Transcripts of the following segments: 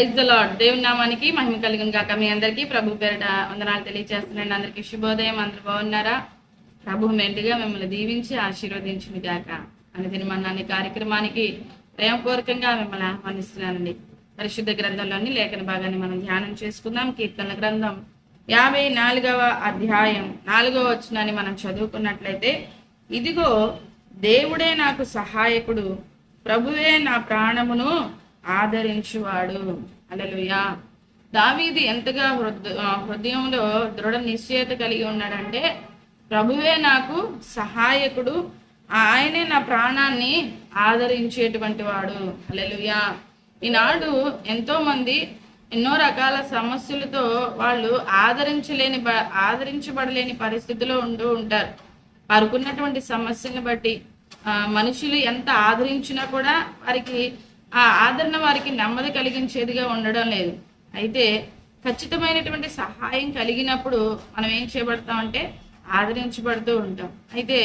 Praise the lord దేవుని నామానికి మహిమ కలిగిన కాక మీ అందరికీ ప్రభు పేరిట వందనాలు తెలియజేస్తున్నాను అందరికీ శుభోదయం. అందరు బాగున్నారా? ప్రభు మెండుగా మిమ్మల్ని దీవించి ఆశీర్వదించింది కాక అనుదిన మన కార్యక్రమానికి ప్రేమపూర్వకంగా మిమ్మల్ని ఆహ్వానిస్తున్నానండి. పరిశుద్ధ గ్రంథంలోని లేఖన భాగాన్ని మనం ధ్యానం చేసుకుందాం. కీర్తన గ్రంథం యాభై నాలుగవ అధ్యాయం నాలుగవ వచనాన్ని మనం చదువుకున్నట్లయితే ఇదిగో దేవుడే నాకు సహాయకుడు ప్రభువే నా ప్రాణమును ఆదరించువాడు. అలలుయా దావీది ఎంతగా హృదయంలో దృఢ నిశ్చయత కలిగి ఉన్నాడంటే ప్రభువే నాకు సహాయకుడు. ఆయనే నా ప్రాణాన్ని ఆదరించేటువంటి వాడు. అలలుయా ఈనాడు ఎంతో మంది ఎన్నో రకాల సమస్యలతో వాళ్ళు ఆదరించలేని ఆదరించబడలేని పరిస్థితిలో ఉంటూ ఉంటారు. వారికున్నటువంటి సమస్యని బట్టి మనుషులు ఎంత ఆదరించినా కూడా వారికి ఆ ఆదరణ వారికి నెమ్మది కలిగించేదిగా ఉండడం లేదు. అయితే ఖచ్చితమైనటువంటి సహాయం కలిగినప్పుడు మనం ఏం చేయబడతామంటే ఆదరించబడుతూ ఉంటాం. అయితే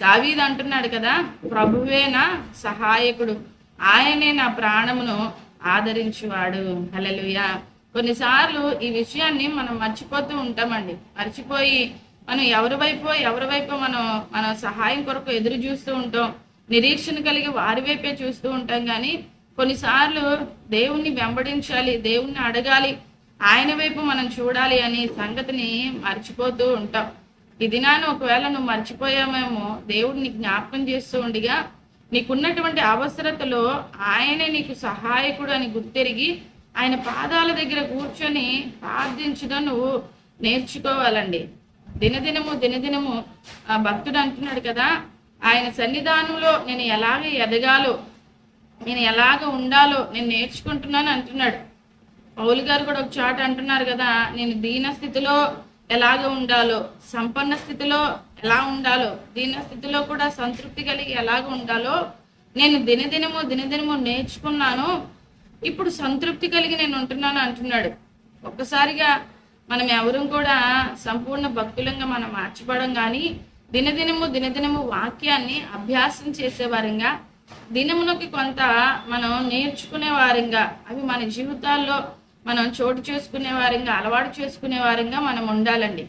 దావీద్ అంటున్నాడు కదా ప్రభువే నా సహాయకుడు. ఆయనే నా ప్రాణమును ఆదరించువాడు. హలలుయా కొన్నిసార్లు ఈ విషయాన్ని మనం మర్చిపోతూ ఉంటామండి. మర్చిపోయి మనం ఎవరి వైపు ఎవరి వైపు మనం మన సహాయం కొరకు ఎదురు చూస్తూ ఉంటాం. నిరీక్షణ కలిగి వారి వైపే చూస్తూ ఉంటాం కానీ కొన్నిసార్లు దేవుణ్ణి వెంబడించాలి దేవుణ్ణి అడగాలి ఆయన వైపు మనం చూడాలి అనే సంగతిని మర్చిపోతూ ఉంటాం. ఈ దినాన్ని ఒకవేళ నువ్వు మర్చిపోయామేమో దేవుడిని జ్ఞాపకం చేస్తూ ఉండిగా నీకున్నటువంటి అవసరతలో ఆయనే నీకు సహాయకుడు అని గుర్తెరిగి ఆయన పాదాల దగ్గర కూర్చొని ప్రార్థించడం నువ్వు నేర్చుకోవాలండి. దినదినము దినదినము ఆ భక్తుడు అంటున్నాడు కదా ఆయన సన్నిధానంలో నేను ఎలాగ ఎదగాలో నేను ఎలాగ ఉండాలో నేను నేర్చుకుంటున్నాను అంటున్నాడు. పౌలు గారు కూడా ఒక చోట అంటున్నారు కదా నేను దీన స్థితిలో ఎలాగ ఉండాలో సంపన్న స్థితిలో ఎలా ఉండాలో దీన స్థితిలో కూడా సంతృప్తి కలిగి ఎలాగ ఉండాలో నేను దినదినము దినదినము నేర్చుకున్నాను. ఇప్పుడు సంతృప్తి కలిగి నేను ఉంటున్నాను అంటున్నాడు. ఒక్కసారిగా మనం ఎవరు కూడా సంపూర్ణ భక్తులంగా మనం మార్చిపోవడం కానీ దినదినము దినదినము వాక్యాన్ని అభ్యాసం చేసేవారంగా దినమునకి కొంత మనం నేర్చుకునే వారంగా అవి మన జీవితాల్లో మనం చోటు చేసుకునే వారంగా అలవాటు చేసుకునే వారంగా మనం ఉండాలండి.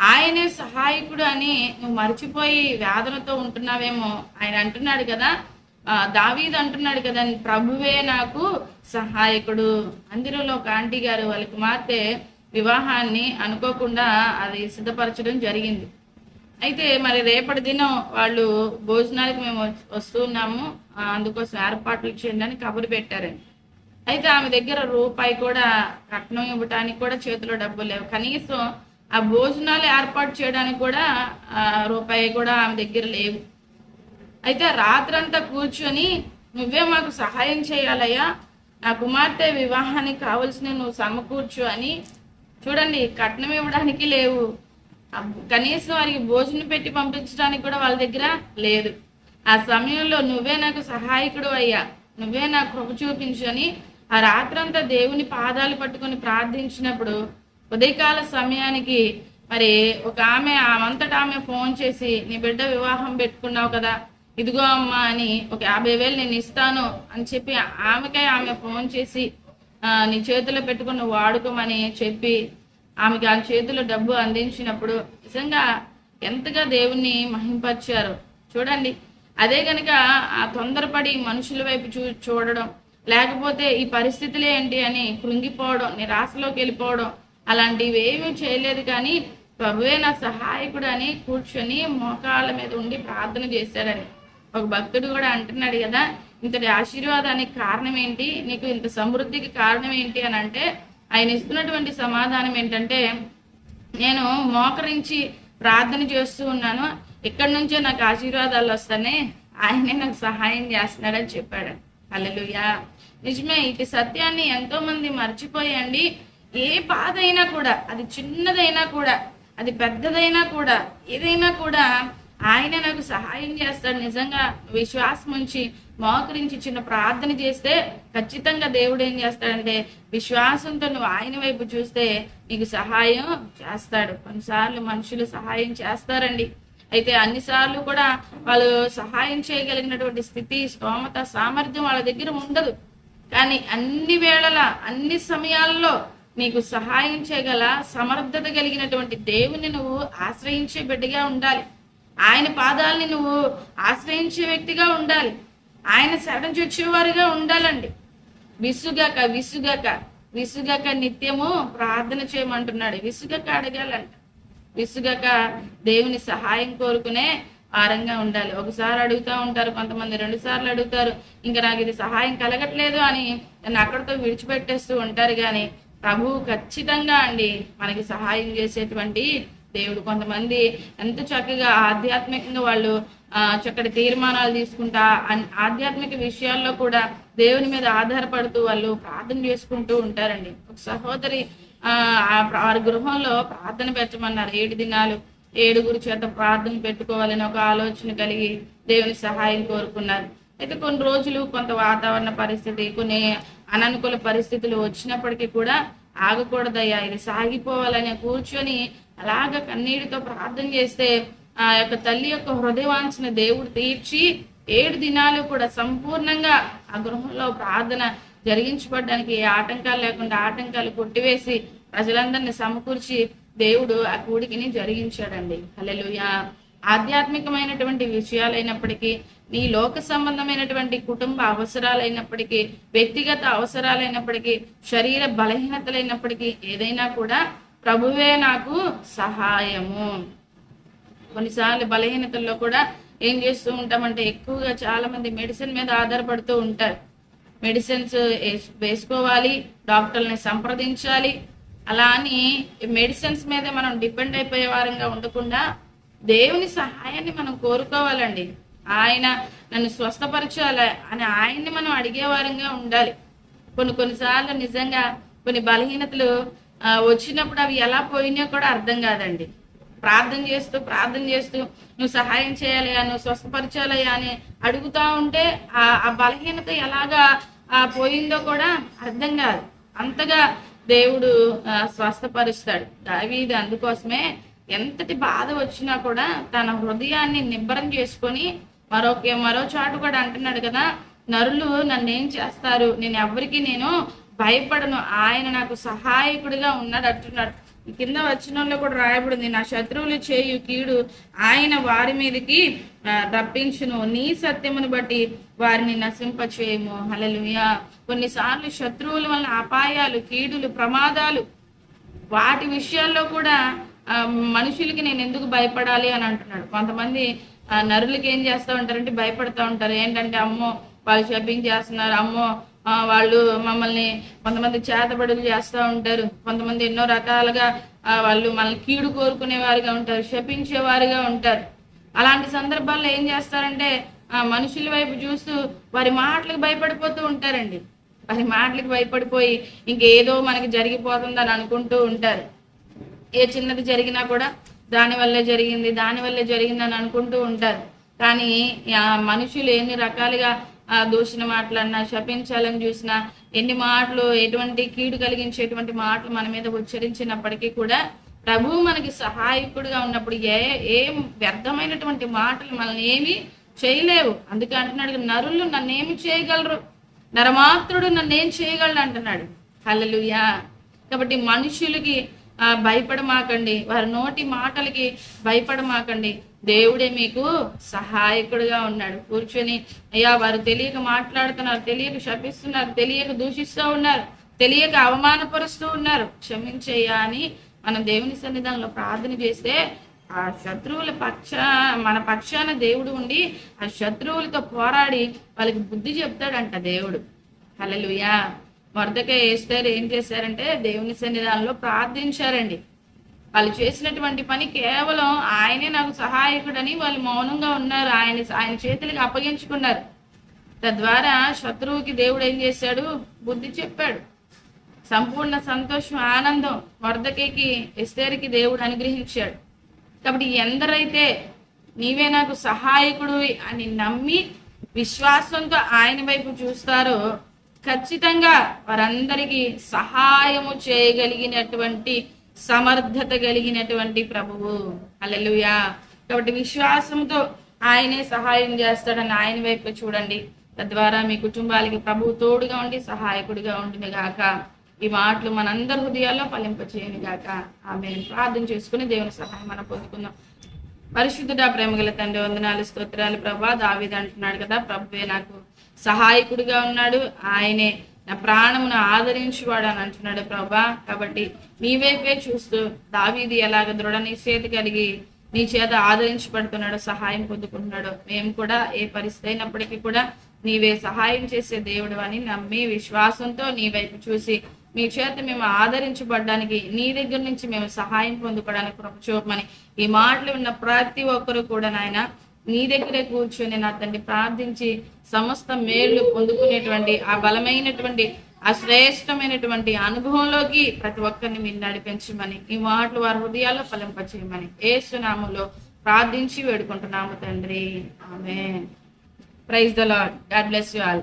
ఆయనే సహాయకుడు అని నువ్వు మర్చిపోయి వేదనతో ఉంటున్నావేమో ఆయన అంటున్నాడు కదా. ఆ, అంటున్నాడు కదా ప్రభువే నాకు సహాయకుడు. మందిరంలో ఒక ఆంటీ గారు వాళ్ళకి మాతే వివాహాన్ని అనుకోకుండా అది సిద్ధపరచడం జరిగింది. అయితే మరి రేపటి దినం వాళ్ళు భోజనాలకు మేము వస్తున్నాము. అందుకోసం ఏర్పాట్లు చేయండి అని కబురు పెట్టారండి. అయితే ఆమె దగ్గర రూపాయి కూడా కట్నం ఇవ్వటానికి కూడా చేతిలో డబ్బులు లేవు. కనీసం ఆ భోజనాలు ఏర్పాటు చేయడానికి కూడా రూపాయి కూడా ఆమె దగ్గర లేవు. అయితే రాత్రంతా కూర్చొని నువ్వే మాకు సహాయం చేయాలయ్యా. నా కుమార్తె వివాహానికి కావలసిన నువ్వు సమకూర్చు అని. చూడండి కట్నం ఇవ్వడానికి లేవు. కనీసం వారికి భోజనం పెట్టి పంపించడానికి కూడా వాళ్ళ దగ్గర లేదు. ఆ సమయంలో నువ్వే నాకు సహాయకుడు అయ్యా. నువ్వే నాకు కృప చూపించు అని ఆ రాత్రంతా దేవుని పాదాలు పట్టుకొని ప్రార్థించినప్పుడు ఉదయకాల సమయానికి మరి ఒక ఆమె ఆమంతటా ఆమె ఫోన్ చేసి నీ బిడ్డ వివాహం పెట్టుకున్నావు కదా ఇదిగో అమ్మా అని ఒక యాభై వేలు నేను ఇస్తాను అని చెప్పి ఆమెకే ఆమె ఫోన్ చేసి నీ చేతిలో పెట్టుకుని వాడుకోమని చెప్పి ఆమెకి ఆ చేతిలో డబ్బు అందించినప్పుడు నిజంగా ఎంతగా దేవుణ్ణి మహింపరిచారు. చూడండి అదే కనుక ఆ తొందరపడి మనుషుల వైపు చూ చూడడం లేకపోతే ఈ పరిస్థితులు ఏంటి అని కృంగిపోవడం నిరాశలోకి వెళ్ళిపోవడం అలాంటివి ఏమీ చేయలేదు కానీ ప్రభువే నా సహాయకుడు అని కూర్చొని మోకాళ్ళ మీద ఉండి ప్రార్థన చేశాడని ఒక భక్తుడు కూడా అంటున్నాడు కదా ఇంతటి ఆశీర్వాదానికి కారణం ఏంటి? నీకు ఇంత సమృద్ధికి కారణం ఏంటి అని అంటే ఆయన ఇస్తున్నటువంటి సమాధానం ఏంటంటే నేను మోకరించి ప్రార్థన చేస్తూ ఉన్నాను. ఇక్కడి నుంచే నాకు ఆశీర్వాదాలు వస్తానే ఆయనే నాకు సహాయం చేస్తున్నాడని చెప్పాడు. అల్లెలుయా నిజమే ఇటు సత్యాన్ని ఎంతో మంది మర్చిపోయండి. ఏ బాధ అయినా కూడా అది చిన్నదైనా కూడా అది పెద్దదైనా కూడా ఏదైనా కూడా ఆయన నాకు సహాయం చేస్తాడు. నిజంగా విశ్వాసం ఉంచి మోకరించి చిన్న ప్రార్థన చేస్తే ఖచ్చితంగా దేవుడు ఏం చేస్తాడంటే విశ్వాసంతో నువ్వు ఆయన వైపు చూస్తే నీకు సహాయం చేస్తాడు. కొన్నిసార్లు మనుషులు సహాయం చేస్తారండి. అయితే అన్నిసార్లు కూడా వాళ్ళు సహాయం చేయగలిగినటువంటి స్థితి స్తోమత సామర్థ్యం వాళ్ళ దగ్గర ఉండదు. కానీ అన్ని వేళల అన్ని సమయాల్లో నీకు సహాయం చేయగల సమర్థత కలిగినటువంటి దేవుని నువ్వు ఆశ్రయించే బిడ్డగా ఉండాలి. ఆయన పాదాలని నువ్వు ఆశ్రయించే వ్యక్తిగా ఉండాలి. ఆయన శరణం చొచ్చేవారుగా ఉండాలండి. విసుగక విసుగక విసుగక నిత్యము ప్రార్థన చేయమంటున్నాడు. విసుగక అడగాలంట. విసుగక దేవుని సహాయం కోరుకునే వారంగా ఉండాలి. ఒకసారి అడుగుతా ఉంటారు కొంతమంది రెండు సార్లు అడుగుతారు ఇంకా నాకు ఇది సహాయం కలగట్లేదు అని నన్ను అక్కడితో విడిచిపెట్టేస్తూ ఉంటారు. కానీ ప్రభువు ఖచ్చితంగా అండి మనకి సహాయం చేసేటువంటి దేవుడు. కొంతమంది ఎంత చక్కగా ఆధ్యాత్మికంగా వాళ్ళు ఆ, చక్కటి తీర్మానాలు తీసుకుంటా ఆధ్యాత్మిక విషయాల్లో కూడా దేవుని మీద ఆధారపడుతూ వాళ్ళు ప్రార్థన చేసుకుంటూ ఉంటారండి. ఒక సహోదరి ఆ వారి గృహంలో ప్రార్థన పెట్టమన్నారు. ఏడు దినాలు ఏడుగురు చేత ప్రార్థన పెట్టుకోవాలని ఒక ఆలోచన కలిగి దేవుని సహాయం కోరుకున్నారు. అయితే కొన్ని రోజులు కొంత వాతావరణ పరిస్థితి కొన్ని అననుకూల పరిస్థితులు వచ్చినప్పటికీ కూడా ఆగకూడదయ్యా ఇది సాగిపోవాలని కూర్చొని అలాగ కన్నీటితో ప్రార్థన చేస్తే ఆ యొక్క తల్లి యొక్క హృదయవాంఛన దేవుడు తీర్చి ఏడు దినాలు కూడా సంపూర్ణంగా ఆ గృహంలో ప్రార్థన జరిగించబడడానికి ఏ ఆటంకాలు లేకుండా ఆటంకాలు కొట్టివేసి ప్రజలందరినీ సమకూర్చి దేవుడు ఆ కూడికిని జరిగించాడండి. హల్లెలూయా. ఆధ్యాత్మికమైనటువంటి విషయాలైనప్పటికీ నీ లోక సంబంధమైనటువంటి కుటుంబ అవసరాలైనప్పటికీ వ్యక్తిగత అవసరాలైనప్పటికీ శరీర బలహీనతలైనప్పటికీ ఏదైనా కూడా ప్రభువే నాకు సహాయము. కొన్నిసార్లు బలహీనతల్లో కూడా ఏం చేస్తూ ఉంటామంటే ఎక్కువగా చాలా మంది మెడిసిన్ మీద ఆధారపడుతూ ఉంటారు. మెడిసిన్స్ వేస్- వేసుకోవాలి డాక్టర్ని సంప్రదించాలి. అలా అని మెడిసిన్స్ మీద మనం డిపెండ్ అయిపోయే వారంగా ఉండకుండా దేవుని సహాయాన్ని మనం కోరుకోవాలండి. ఆయన నన్ను స్వస్థపరచాలి అని ఆయన్ని మనం అడిగేవారంగా ఉండాలి. కొన్ని కొన్నిసార్లు నిజంగా కొన్ని బలహీనతలు వచ్చినప్పుడు అవి ఎలా పోయినా కూడా అర్థం కాదండి. ప్రార్థన చేస్తూ ప్రార్థన చేస్తూ నువ్వు సహాయం చేయాలయా నువ్వు స్వస్థపరచాలయా అని అడుగుతా ఉంటే ఆ ఆ బలహీనత ఎలాగా ఆ, పోయిందో కూడా అర్థం కాదు. అంతగా దేవుడు స్వస్థపరుస్తాడు స్వస్థపరుస్తాడు. ఇది అందుకోసమే ఎంతటి బాధ వచ్చినా కూడా తన హృదయాన్ని నిబ్బరం చేసుకొని మరొక మరో చాటు కూడా అంటున్నాడు కదా నరులు నన్ను ఏం చేస్తారు? నేను ఎవరికి నేను భయపడను. ఆయన నాకు సహాయకుడిగా ఉన్నాడు అంటున్నాడు. కింద వచ్చినంలో కూడా రాయబడింది నా శత్రువులు చేయు కీడు ఆయన వారి మీదకి రప్పించును. నీ సత్యమును బట్టి వారిని నశింపచేయము. హలలుయా కొన్నిసార్లు శత్రువుల వలన అపాయాలు కీడులు ప్రమాదాలు వాటి విషయాల్లో కూడా మనుషులకి నేను ఎందుకు భయపడాలి అని అంటున్నాడు. కొంతమంది ఆ, నరులకి ఏం చేస్తూ ఉంటారంటే భయపడుతూ ఉంటారు. ఏంటంటే అమ్మో వాళ్ళు షాపింగ్ చేస్తున్నారు. అమ్మో వాళ్ళు మమ్మల్ని కొంతమంది చేతబడులు చేస్తూ ఉంటారు. కొంతమంది ఎన్నో రకాలుగా వాళ్ళు మనల్ని కీడు కోరుకునేవారుగా ఉంటారు శపించేవారుగా ఉంటారు. అలాంటి సందర్భాల్లో ఏం చేస్తారంటే ఆ మనుషుల వైపు చూస్తూ వారి మాటలకు భయపడిపోతూ ఉంటారండి. వారి మాటలకు భయపడిపోయి ఇంకేదో మనకి జరిగిపోతుందని అనుకుంటూ ఉంటారు. ఏ చిన్నది జరిగినా కూడా దాని వల్లే జరిగింది దాని వల్లే జరిగింది అని అనుకుంటూ ఉంటారు. కానీ ఆ మనుషులు ఎన్ని రకాలుగా ఆ దూషణ మాటలన్నా శపించాలని చూసినా ఎన్ని మాటలు ఎటువంటి కీడు కలిగించేటువంటి మాటలు మన మీద ఉచ్చరించినప్పటికీ కూడా ప్రభువు మనకి సహాయకుడిగా ఉన్నప్పుడు ఏ ఏం వ్యర్థమైనటువంటి మాటలు మనల్ని ఏమి చేయలేవు. అందుకే అంటున్నాడు నరులు నన్నేమి చేయగలరు? నరమాత్రుడు నన్నేం చేయగలడు అంటున్నాడు. హల్లెలూయా! కాబట్టి మనుషులకి భయపడమాకండి. వారి నోటి మాటలకి భయపడమాకండి. దేవుడే మీకు సహాయకుడిగా ఉన్నాడు. కూర్చొని అయ్యా వారు తెలియక మాట్లాడుతున్నారు తెలియక శపిస్తున్నారు తెలియక దూషిస్తూ ఉన్నారు తెలియక అవమానపరుస్తూ ఉన్నారు. క్షమించయ్యా అని మనం దేవుని సన్నిధానంలో ప్రార్థన చేస్తే ఆ శత్రువుల పక్ష మన పక్షాన దేవుడు ఉండి ఆ శత్రువులతో పోరాడి వాళ్ళకి బుద్ధి చెప్తాడంట దేవుడు. హలలుయా మొరదకే వేస్తారు ఏం చేశారంటే దేవుని సన్నిధానంలో ప్రార్థించారండి. వాళ్ళు చేసినటువంటి పని కేవలం ఆయనే నాకు సహాయకుడని వాళ్ళు మౌనంగా ఉన్నారు. ఆయన ఆయన చేతులకు అప్పగించుకున్నారు. తద్వారా శత్రువుకి దేవుడు ఏం చేశాడు? బుద్ధి చెప్పాడు. సంపూర్ణ సంతోషం ఆనందం వర్ధకేకి ఎస్తేరికి దేవుడు అనుగ్రహించాడు. కాబట్టి ఎందరైతే నీవే నాకు సహాయకుడు అని నమ్మి విశ్వాసంతో ఆయన వైపు చూస్తారో ఖచ్చితంగా వారందరికీ సహాయము చేయగలిగినటువంటి సమర్థత కలిగినటువంటి ప్రభువు. హల్లెలూయా. కాబట్టి విశ్వాసంతో ఆయనే సహాయం చేస్తాడని ఆయన వైపు చూడండి. తద్వారా మీ కుటుంబాలకి ప్రభు తోడుగా ఉండి సహాయకుడిగా ఉండిన గాక. ఈ మాటలు మనందరి హృదయాల్లో ఫలింపచేయని గాక. ఆమె ప్రార్థన చేసుకుని దేవుని సహాయం మనం పొందుకుందాం. పరిశుద్ధుడా ప్రేమగల తండ్రి వందనాలు స్తోత్రాలు. ప్రభా దావిది అంటున్నాడు కదా ప్రభువే నాకు సహాయకుడిగా ఉన్నాడు. ఆయనే నా ప్రాణమును ఆదరించువాడు అని అంటున్నాడు ప్రభా. కాబట్టి నీ వైపే చూస్తూ దావీది ఎలాగ దృఢ నిశ్చేతి కలిగి నీ చేత ఆదరించబడుతున్నాడు సహాయం పొందుకుంటున్నాడు మేము కూడా ఏ పరిస్థితి అయినప్పటికీ కూడా నీవే సహాయం చేసే దేవుడు అని నమ్మి విశ్వాసంతో నీ వైపు చూసి మీ చేత మేము ఆదరించబడడానికి నీ దగ్గర నుంచి మేము సహాయం పొందుకోవడానికి చూపమని ఈ మాటలు ఉన్న ప్రతి ఒక్కరు కూడా నాయన నీ దగ్గరే కూర్చొని నా తండ్రి ప్రార్థించి సమస్త మేళ్ళు పొందుకునేటువంటి ఆ బలమైనటువంటి ఆ శ్రేష్టమైనటువంటి అనుభవంలోకి ప్రతి ఒక్కరిని మీరు నడిపించమని ఈ మాటలు వారి హృదయాల్లో ఫలింపచేయమని ఏసునామంలో ప్రార్థించి వేడుకుంటున్నాము తండ్రి. ఆమె praise the Lord God bless you all